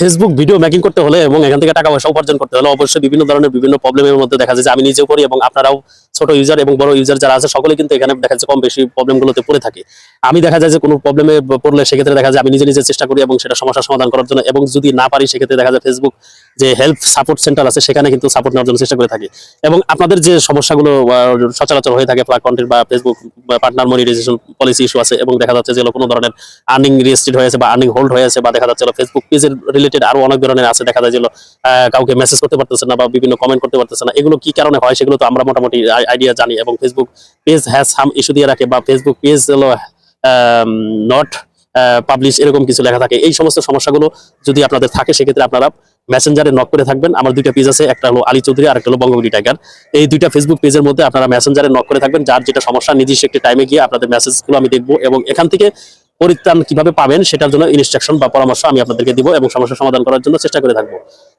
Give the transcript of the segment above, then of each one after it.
Facebook video making করতে হলে এবং এখান থেকে টাকা পয়সা উপার্জন করতে হলে অবশ্যই বিভিন্ন ধরনের বিভিন্ন প্রবলেমের মধ্যে দেখা যায় যে আমি নিজেও করি এবং আপনারাও ছোট ইউজার এবং বড় ইউজার যারা আছে সকলে কিন্তু এখানে দেখা যাচ্ছে কম বেশি প্রবলেমগুলোতে পড়ে থাকে। আমি দেখা যায় যে কোনো প্রবলেমে পড়লে সেক্ষেত্রে দেখা যায় আমি নিজে নিজে চেষ্টা করি এবং সেটা সমস্যার সমাধান করার জন্য এবং যদি না পারি, সেক্ষেত্রে দেখা যায় ফেসবুক যে হেল্প সাপোর্ট সেন্টার আছে, সেখানে কিন্তু সাপোর্ট নেওয়ার জন্য চেষ্টা করে থাকি। এবং আপনাদের যে সমস্যাগুলো সচরাচর হয়ে থাকে ফ্লাগ কন্টেন্ট বা Facebook partner monetization policy issue আছে এবং দেখা যাচ্ছে যে কোনো ধরনের আর্নিং রেস্টেড হয়েছে বা আর্নিং হোল্ড হয়েছে বা দেখা যাচ্ছে ফেসবুক পেজের রিলেটেড আরও অনেক ধরনের আছে, দেখা যায় যে কাউকে মেসেজ করতে পারতেছে না বা বিভিন্ন কমেন্ট করতে পারতেছে না। এগুলো কি কারণে হয় সেগুলো তো আমরা মোটামুটি আইডিয়া জানি এবং Facebook page has some issue দিয়ে রাখে বা ফেসবুক পেজ হলো নট পাবলিশ এরকম কিছু লেখা থাকে। এই সমস্ত সমস্যাগুলো যদি আপনাদের থাকে, সেক্ষেত্রে আপনারা মেসেঞ্জারে নক করে থাকবেন। আমার দুইটা পেজ আছে, একটা হলো আলী চৌধুরী আর একটা হলো বঙ্গবন্ধু টাইগার এই দুইটা ফেসবুক পেজের মধ্যে আপনারা মেসেঞ্জারে নক করে থাকবেন। যার যেটা সমস্যা, নির্দিষ্ট একটি টাইমে গিয়ে আপনাদের মেসেজগুলো আমি দেখব এবং এখান থেকে পরিত্রাণ কীভাবে পাবেন সেটার জন্য ইনস্ট্রাকশন বা পরামর্শ আমি আপনাদেরকে দিব এবং সমস্যা সমাধান করার জন্য চেষ্টা করে থাকব।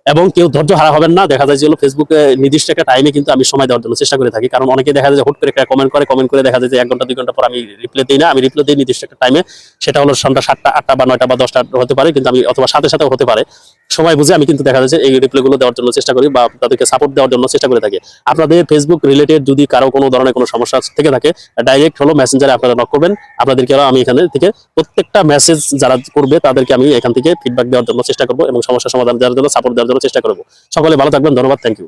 এবং কেউ ধৈর্য হারা হবেন না। দেখা যায় যে ফেসবুকে নির্দিষ্ট একটা টাইমে কিন্তু আমি সময় দেওয়ার জন্য চেষ্টা করে থাকি। কারণ অনেকে দেখা যায় হুট করে একটা কমেন্ট করে কমেন্ট করে দেখা যায় যে এক ঘণ্টা, দুই ঘণ্টা পর আমি রিপ্লাই দিই না। আমি রিপ্লাই দিই নির্দিষ্ট একটা টাইমে সেটা হলো সন্ধ্যা সাতটা, আটটা বা নয়টা বা দশটা হতে পারে, কিন্তু আমি অথবা সাথে সাথেও হতে পারে। সময় বুঝে আমি কিন্তু দেখা যাচ্ছে এই রিপ্লাইগুলো দেওয়ার জন্য চেষ্টা করি বা তাদেরকে সাপোর্ট দেওয়ার জন্য চেষ্টা করে থাকি। আপনাদের ফেসবুক রিলেটেড যদি কারও কোনো ধরনের কোনো সমস্যা থেকে থাকে ডাইরেক্ট হলো মেসেঞ্জারে আপনারা নক করবেন। আপনাদেরকে আমি এখানে থেকে প্রত্যেকটা মেসেজ যারা করবে, তাদেরকে আমি এখান থেকে ফিডব্যাক দেওয়ার জন্য চেষ্টা করব এবং সমস্যা সমাধান দেওয়ার জন্য সাপোর্ট দেওয়ার জন্য চেষ্টা করব। সকলে ভালো থাকবেন, ধন্যবাদ থ্যাংক ইউ